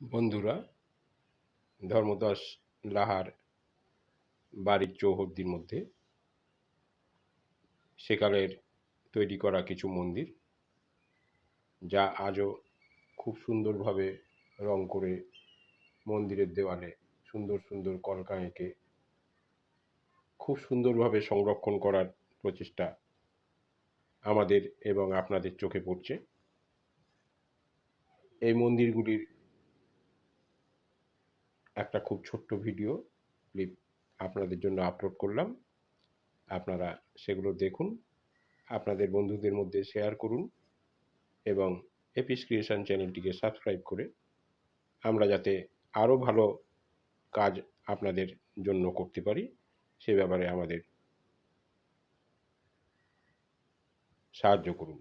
বন্ধুরা, ধর্মদাস লাহার বাড়ির চৌহদ্দির মধ্যে। সেকালের তৈরি করা কিছু মন্দির, যা আজও খুব সুন্দরভাবে রং করে মন্দিরের দেওয়ালে সুন্দর সুন্দর কলকা এঁকে খুব সুন্দরভাবে সংরক্ষণ করার প্রচেষ্টা আমাদের এবং আপনাদের চোখে পড়ছে। এই মন্দিরগুলির একটা খুব ছোট্ট ভিডিও ক্লিপ আপনাদের জন্য আপলোড করলাম। আপনারা সেগুলো দেখুন, আপনাদের বন্ধুদের মধ্যে শেয়ার করুন এবং এপিস ক্রিয়েশন চ্যানেলটিকে সাবস্ক্রাইব করে আমরা যাতে আরও ভালো কাজ আপনাদের জন্য করতে পারি, সে ব্যাপারে আমাদের সাহায্য করুন।